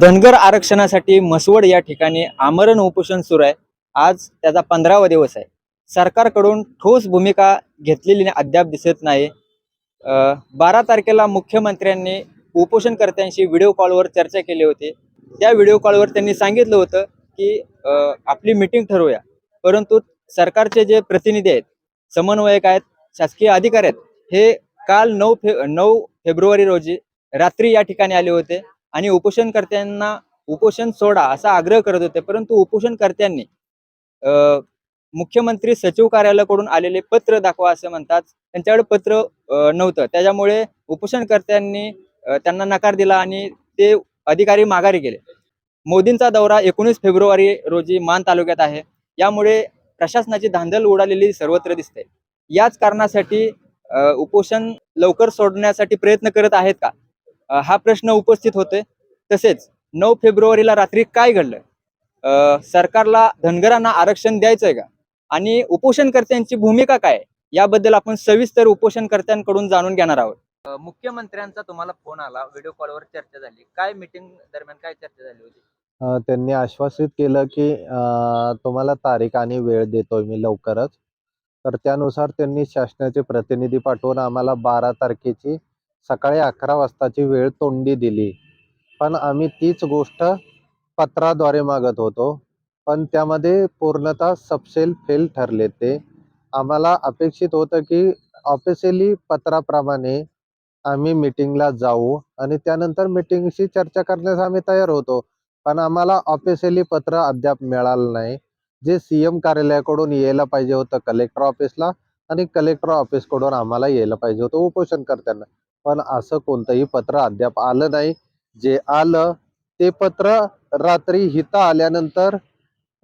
धनगर आरक्षणासाठी मसवड या ठिकाणी आमरण उपोषण सुरू आहे. आज त्याचा पंधरावा दिवस आहे. सरकारकडून ठोस भूमिका घेतलेली अद्याप दिसत नाही. बारा तारखेला मुख्यमंत्र्यांनी उपोषणकर्त्यांशी व्हिडिओ कॉलवर चर्चा केली होती. त्या व्हिडिओ कॉलवर त्यांनी सांगितलं होतं की आपली मिटिंग ठरवूया. परंतु सरकारचे जे प्रतिनिधी आहेत समन्वयक आहेत शासकीय अधिकारी आहेत हे काल नऊ फे नऊ फेब्रुवारी रोजी रात्री या ठिकाणी आले होते. आणि उपोषणकर्त्यांना उपोषण सोडा असा आग्रह करत होते परंतु उपोषणकर्त्यांनी मुख्यमंत्री सचिव कार्यालयाकडून आलेले पत्र दाखवा असं म्हणतात. त्यांच्याकडे पत्र नव्हतं. त्याच्यामुळे उपोषणकर्त्यांनी त्यांना नकार दिला आणि ते अधिकारी माघारी गेले. मोदींचा दौरा एकोणीस फेब्रुवारी रोजी मान तालुक्यात आहे. यामुळे प्रशासनाची धांदल उडालेली सर्वत्र दिसते. याच कारणासाठी उपोषण लवकर सोडण्यासाठी प्रयत्न करत आहेत का? हा प्रश्न उपस्थित होतोय. तसेच नऊ फेब्रुवारीला रात्री काय घडलं? सरकारला धनगरांना आरक्षण द्यायचंय का? आणि उपोषणकर्त्यांची भूमिका काय? याबद्दल आपण सविस्तर उपोषणकर्त्यांकडून जाणून घेणार आहोत. मुख्यमंत्र्यांचा तुम्हाला फोन आला व्हिडिओ कॉलवर चर्चा झाली. काय मीटिंग दरम्यान काय चर्चा झाली होती? त्यांनी आश्वासित केलं की तुम्हाला तारीख आणि वेळ देतोय मी लवकरच. तर त्यानुसार त्यांनी शासनाचे प्रतिनिधी पाठवून आम्हाला बारा तारखेची सकाळी अकरा वाजताची वेळ तोंडी दिली. पण आम्ही तीच गोष्ट पत्राद्वारे मागत होतो. पण त्यामध्ये पूर्णतः सपशेल फेल ठरले ते. आम्हाला अपेक्षित होतं की ऑफिशियली पत्राप्रमाणे आम्ही मिटिंगला जाऊ आणि त्यानंतर मिटिंगशी चर्चा करण्यास आम्ही तयार होतो. पण आम्हाला ऑफिशियली पत्र अद्याप मिळालं नाही. जे सी एम कार्यालयाकडून यायला पाहिजे होतं कलेक्टर ऑफिसला आणि कलेक्टर ऑफिसकडून आम्हाला यायला पाहिजे होतं उपोषणकर्त्यांना. पण असं कोणतंही पत्र अद्याप आलं नाही. जे आलं ते पत्र रात्री हिता आल्यानंतर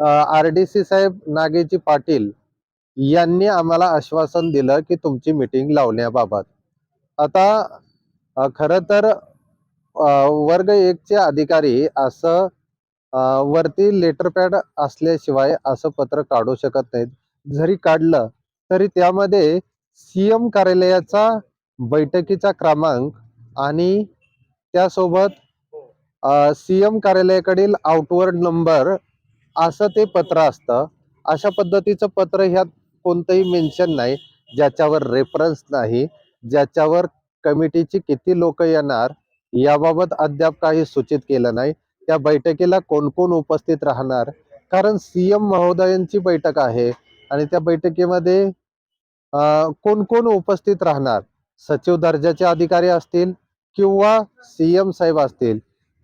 आर डी सी साहेब नागेजी पाटील यांनी आम्हाला आश्वासन दिलं की तुमची मिटिंग लावण्याबाबत. आता खरं तर वर्ग एकचे अधिकारी असं वरती लेटर पॅड असल्याशिवाय असं पत्र काढू शकत नाहीत. जरी काढलं तरी त्यामध्ये सीएम कार्यालयाचा बैठकीचा क्रमांक आणि त्यासोबत सीएम कार्यालयाकडील आउटवर्ड नंबर असं ते पत्र असतं. अशा पद्धतीचं पत्र ह्यात कोणतंही मेन्शन नाही ज्याच्यावर रेफरन्स नाही ज्याच्यावर कमिटीची किती लोक येणार याबाबत अद्याप काही सूचित केलं नाही. त्या बैठकीला कोण कोण उपस्थित राहणार? कारण सीएम महोदयांची बैठक आहे आणि त्या बैठकीमध्ये कोण कोण उपस्थित राहणार? सचिव दर्जाचे अधिकारी असतील किंवा सीएम साहेब असतील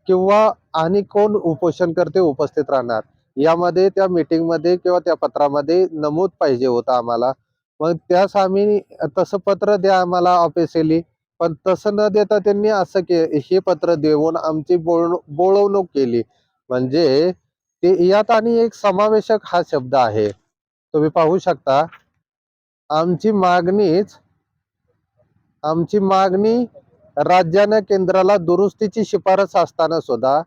किंवा आणि कोण उपोषणकर्ते उपस्थित राहणार यामध्ये त्या मीटिंगमध्ये किंवा त्या पत्रामध्ये नमूद पाहिजे होतं आम्हाला. मग त्यास आम्ही तसं पत्र द्या आम्हाला ऑफिशियली पण तसं न देता त्यांनी असं के हे पत्र देऊन आमची बोल बोळवणूक केली. म्हणजे ते यात आणि एक समावेशक हा शब्द आहे. तुम्ही पाहू शकता. आमची मागणीच आमची मागणी राज्यानं केंद्राला दुरुस्तीची शिफारस असताना सुद्धा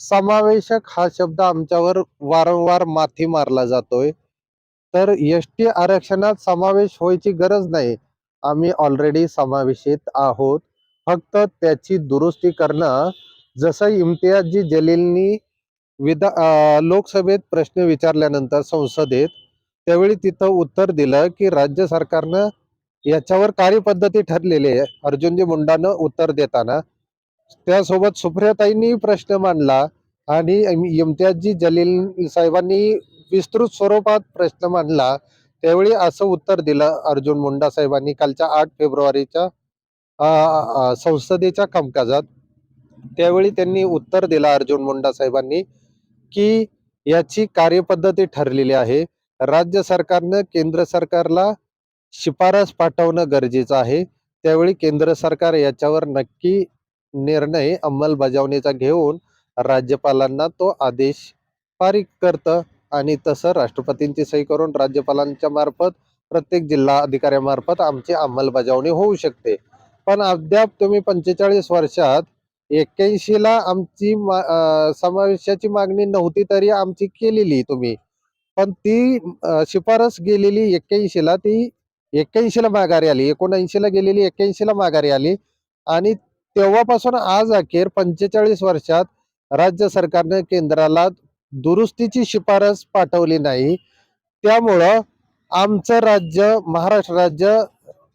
समावेशक हा शब्द आमच्यावर वारंवार माथी मारला जातोय. तर एस टी आरक्षणात समावेश व्हायची गरज नाही. आम्ही ऑलरेडी समावेशित आहोत. फक्त त्याची दुरुस्ती करणं जसं इम्तियाजी जलीलनी विधा लोकसभेत प्रश्न विचारल्यानंतर संसदेत त्यावेळी तिथं उत्तर दिलं की राज्य सरकारनं याच्यावर कार्यपद्धती ठरलेली आहे. अर्जुनजी मुंडानं उत्तर देताना. त्यासोबत सुप्रियाताईंनी प्रश्न मांडला आणि इम- इम्तियाजी जलील साहेबांनी विस्तृत स्वरूपात प्रश्न मांडला. त्यावेळी असं उत्तर दिलं अर्जुन मुंडा साहेबांनी कालच्या आठ फेब्रुवारीच्या संसदेच्या कामकाजात. त्यावेळी त्यांनी उत्तर दिलं अर्जुन मुंडा साहेबांनी की याची कार्यपद्धती ठरलेली आहे. राज्य सरकारनं केंद्र सरकारला शिफारस पाठवणं गरजेचं आहे. त्यावेळी केंद्र सरकार याच्यावर नक्की निर्णय अंमलबजावणीचा घेऊन राज्यपालांना तो आदेश पारित करतं आणि तसं राष्ट्रपतींची सही करून राज्यपालांच्या मार्फत प्रत्येक जिल्हा अधिकाऱ्यामार्फत आमची अंमलबजावणी होऊ शकते. पण अद्याप तुम्ही पंचेचाळीस वर्षात एक्क्याऐंशीला आमची मा- समावेशाची मागणी नव्हती तरी आमची केलेली तुम्ही. पण ती शिफारस गेलेली एक्क्याऐंशीला ती एक्क्याऐंशी ला माघारी आली एकोणऐंशी ला गेलेली एक्क्याऐंशी ला माघारी आली. आणि तेव्हापासून आज अखेर पंचेचाळीस वर्षात राज्य सरकारने केंद्राला दुरुस्तीची शिफारस पाठवली नाही. त्यामुळं आमचं राज्य महाराष्ट्र राज्य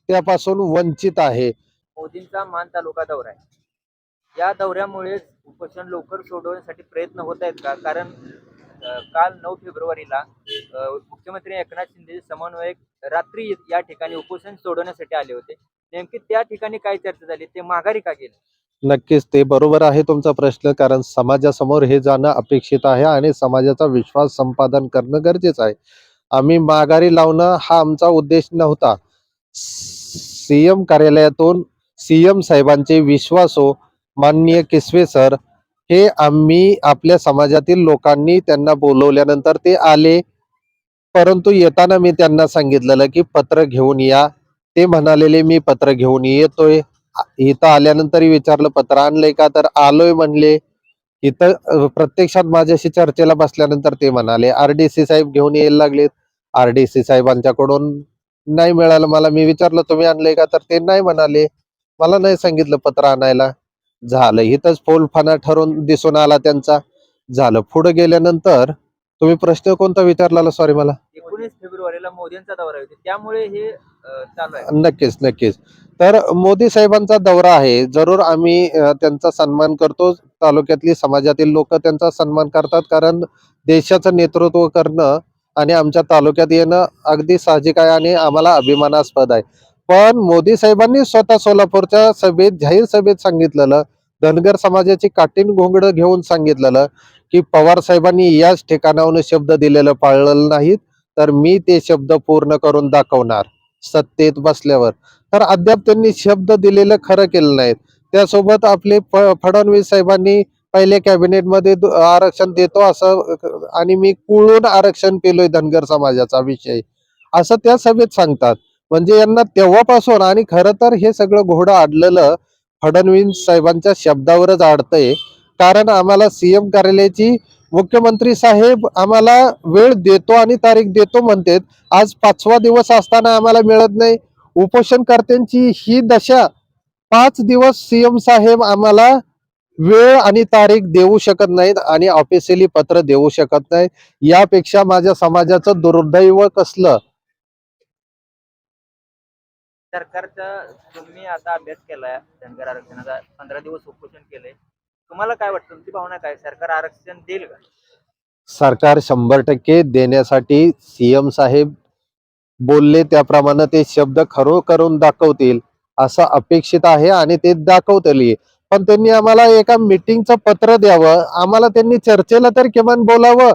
त्यापासून वंचित आहे. मोदींचा मान तालुका दौरा आहे. या दौऱ्यामुळे उपोषण लवकर सोडवण्यासाठी प्रयत्न होत आहेत का? कारण काल नऊ फेब्रुवारीला मुख्यमंत्री एकनाथ शिंदे समन्वयक रात्री या ठिकाणी उपोषण सोडवण्यासाठी आले होते. नेमकी त्या ठिकाणी काय चर्चा झाली? ते माघारी का गेले? नक्कीच ते बरोबर आहे तुमचा प्रश्न कारण समाजासमोर हे जाणं अपेक्षित आहे आणि समाजाचा विश्वास संपादन करणं गरजेचं आहे. आम्ही माघारी लावणं हा आमचा उद्देश नव्हता. सीएम कार्यालयातून सीएम साहेबांचे विश्वासो माननीय किसवे सर हे आम्ही आपल्या समाजातील लोकांनी त्यांना बोलवल्यानंतर ते आले. परंतु येताना मी त्यांना सांगितलेलं की पत्र घेऊन या. ते म्हणालेले मी पत्र घेऊन येतोय. इथं आल्यानंतरही विचारलं पत्र आणलंय का? तर आलोय म्हणले. इथं प्रत्यक्षात माझ्याशी चर्चेला बसल्यानंतर ते म्हणाले आरडीसी साहेब घेऊन यायला लागलेत. आरडीसी साहेबांच्याकडून नाही मिळालं मला. मी विचारलं तुम्ही आणलंय का? तर ते नाही म्हणाले. मला नाही सांगितलं पत्र आणायला. झालं. इथंच फोलफाना ठरून दिसून आला त्यांचा. झालं. पुढे गेल्यानंतर तुम्ही प्रश्न कोणता विचारला सॉरी मला. एकोणीस फेब्रुवारीला मोदींचा दौरा होते. त्यामुळे हे अ, चालू आहे. नक्कीच नक्कीच. तर मोदी साहेबांचा दौरा आहे. जरूर आम्ही त्यांचा सन्मान करतो. तालुक्यातली समाजातील लोक त्यांचा सन्मान करतात. कारण देशाचं नेतृत्व करणं आणि आमच्या तालुक्यात येणं अगदी साहजिक आहे आणि आम्हाला अभिमानास्पद आहे. पण मोदी साहेबांनी स्वतः सोलापूरच्या सभेत जाहीर सभेत सांगितलेलं धनगर समाजाची काटीन घोंगडं घेऊन सांगितलेलं की पवार साहेबांनी याच ठिकाणाहून शब्द दिलेलं पाळलेलं नाहीत तर मी ते शब्द पूर्ण करून दाखवणार सत्तेत बसल्यावर. तर अद्याप त्यांनी शब्द दिलेलं खरं केलं नाहीत. त्यासोबत आपले फडणवीस साहेबांनी पहिले कॅबिनेटमध्ये आरक्षण देतो असं आणि मी कुळून आरक्षण केलोय धनगर समाजाचा विषय. असं त्या सभेत सांगतात. म्हणजे यांना तेव्हापासून आणि खरं तर हे सगळं घोडं आडलेलं फडणवीस साहेबांच्या शब्दावरच आडतंय कारण आम्हाला सीएम कार्यालयाची मुख्यमंत्री साहेब आम्हाला वेळ देतो आणि तारीख देतो म्हणतात. आज पाचवा दिवस असताना आम्हाला मिळत नाही. उपोषणकर्त्यांची ही दशा पाच दिवस सीएम साहेब आम्हाला वेळ आणि तारीख देऊ शकत नाहीत आणि ऑफिशियली पत्र देऊ शकत नाही. यापेक्षा माझ्या समाजाचं दुर्दैव कसलं? सरकारचा तुम्ही आता अभ्यास केलाय धनगर आरक्षणाचा. पंधरा दिवस उपोषण केलंय. तुम्हाला काय वाटतं? तुमची भावना काय? सरकार आरक्षण देईल का? सरकार शंभर टक्के देण्यासाठी सीएम साहेब बोलले त्याप्रमाणे ते शब्द खरो करून दाखवतील असं अपेक्षित आहे आणि ते दाखवतील पण त्यांनी आम्हाला एका मिटिंगचं पत्र द्यावं. आम्हाला त्यांनी चर्चेला तर किमान बोलावं.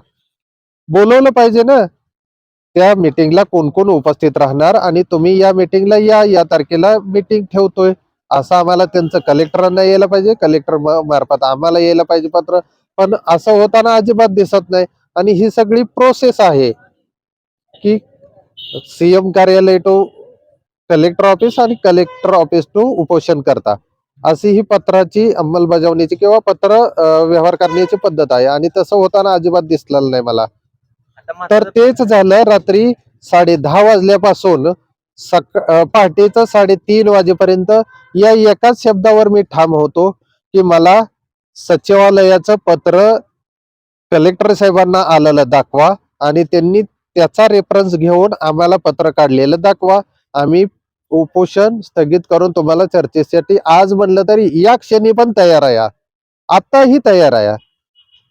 बोलवलं पाहिजे ना. त्या मिटिंगला कोण कोण उपस्थित राहणार आणि तुम्ही या मिटिंगला या या तारखेला मिटिंग ठेवतोय. असं आम्हाला त्यांचं कलेक्टरांना यायला पाहिजे. कलेक्टर मार्फत आम्हाला यायला पाहिजे पत्र. पण असं होताना अजिबात दिसत नाही. आणि ही सगळी प्रोसेस आहे की सीएम कार्यालय टू कलेक्टर ऑफिस आणि कलेक्टर ऑफिस टू उपोषण करता. अशी ही पत्राची अंमलबजावणीची किंवा पत्र व्यवहार करण्याची पद्धत आहे. आणि तसं होताना अजिबात दिसलेलं नाही मला. तर तेच झालं रात्री साडे दहा वाजल्यापासून सक पहाटेचं साडेतीन वाजेपर्यंत या एकाच शब्दावर मी ठाम होतो की मला सचिवालयाचं पत्र कलेक्टर साहेबांना आलेलं दाखवा आणि त्यांनी त्याचा रेफरन्स घेऊन आम्हाला पत्र काढलेलं दाखवा. आम्ही उपोषण स्थगित करून तुम्हाला चर्चेसाठी आज म्हणलं तरी या क्षणी पण तयार आहे. आताही तयार आहे.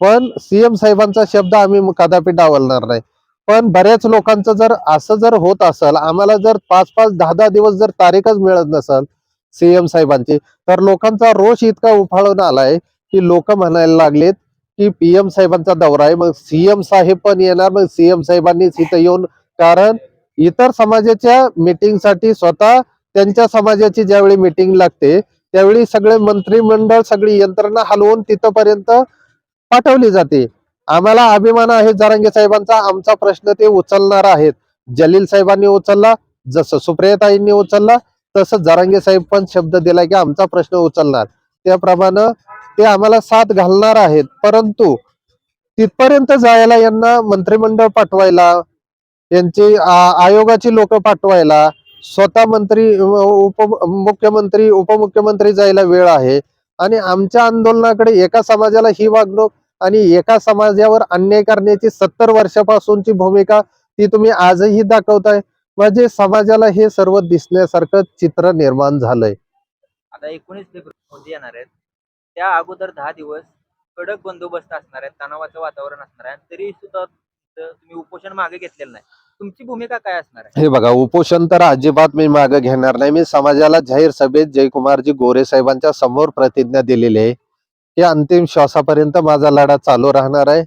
पण सीएम साहेबांचा शब्द आम्ही कदापि डावलणार नाही. पण बऱ्याच लोकांचं जर असं जर होत असेल आम्हाला जर पाच पाच दहा दहा दिवस जर तारीखच मिळत नसेल सीएम साहेबांची तर लोकांचा रोष इतका उफाळून आलाय की लोक म्हणायला लागलेत की पीएम साहेबांचा दौरा आहे. मग सीएम साहेब पण येणार मग सीएम साहेबांनीच इथं येऊन कारण इतर समाजाच्या मीटिंगसाठी स्वतः त्यांच्या समाजाची ज्यावेळी मीटिंग लागते त्यावेळी सगळे मंत्रिमंडळ सगळी यंत्रणा हलवून तिथपर्यंत पाठवली जाते. आम्हाला अभिमान आहे जरांगे साहेबांचा. आमचा प्रश्न ते उचलणार आहेत. जलील साहेबांनी उचलला जसं सुप्रियाताईंनी उचलला तसं जरांगे साहेब पण शब्द दिला की आमचा प्रश्न उचलणार. त्याप्रमाणे ते आम्हाला साथ घालणार आहेत. परंतु तिथपर्यंत जायला यांना मंत्रिमंडळ पाठवायला यांची आ- आयोगाची लोक पाठवायला स्वतः मंत्री उप मुख्यमंत्री उपमुख्यमंत्री जायला वेळ आहे. आणि आमच्या आंदोलनाकडे एका समाजाला ही वागणूक आणि एका समाजावर अन्याय करण्याची सत्तर वर्षापासूनची भूमिका ती तुम्ही आजही दाखवताय. म्हणजे समाजाला हे सर्व दिसण्यासारखं चित्र निर्माण झालंय. आता एकोणीस फेब्रुवारी येणार आहेत. त्या अगोदर दहा दिवस कडक बंदोबस्त असणार आहे तणावाचं वातावरण असणार आहे. तरी सुद्धा तुम्ही उपोषण मागे घेतलेलं नाही. तुमची भूमिका काय असणार आहे? हे बघा उपोषण तर अजिबात मी मागे घेणार नाही. मी समाजाला जाहीर सभेत जयकुमारजी गोरे साहेबांच्या समोर प्रतिज्ञा दिलेली आहे. या अंतिम श्वासापर्यंत माझा लढा चालू राहणार आहे.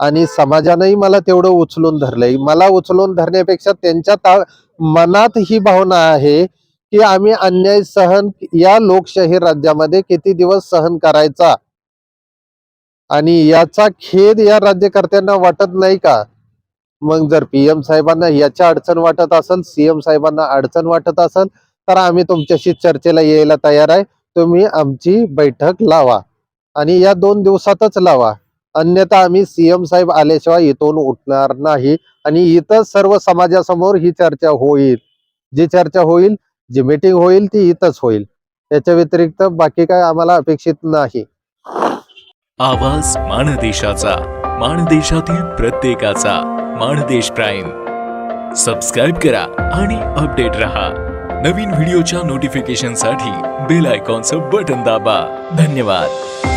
आणि समाजानंही मला तेवढं उचलून धरलंय. मला उचलून धरण्यापेक्षा त्यांच्या ता मनात ही भावना आहे की आम्ही अन्याय सहन या लोकशाही राज्यामध्ये किती दिवस सहन करायचा? आणि याचा खेद या राज्यकर्त्यांना वाटत नाही का? मग जर पीएम साहेबांना याच्या अडचण वाटत असेल सीएम साहेबांना अडचण वाटत असेल तर आम्ही तुमच्याशी चर्चेला यायला तयार आहे. तुम्ही आमची बैठक लावा. आणि या दोन दिवसातच लावा. अन्यथा आम्ही सीएम साहेब आल्याशिवाय इथून उठणार नाही. आणि इथं सर्व समाजासमोर ही चर्चा होईल. जी चर्चा होईल जी मीटिंग होईल ती इथंच होईल. त्याच्या व्यतिरिक्त बाकी काय आम्हाला अपेक्षित नाही. आवाज माणदेशाचा माणदेशातील प्रत्येकाचा. माणदेश प्राईम. सबस्क्राईब करा आणि अपडेट रहा. नवीन व्हिडिओच्या नोटिफिकेशनसाठी बेल आयकॉनचं बटन दाबा. धन्यवाद.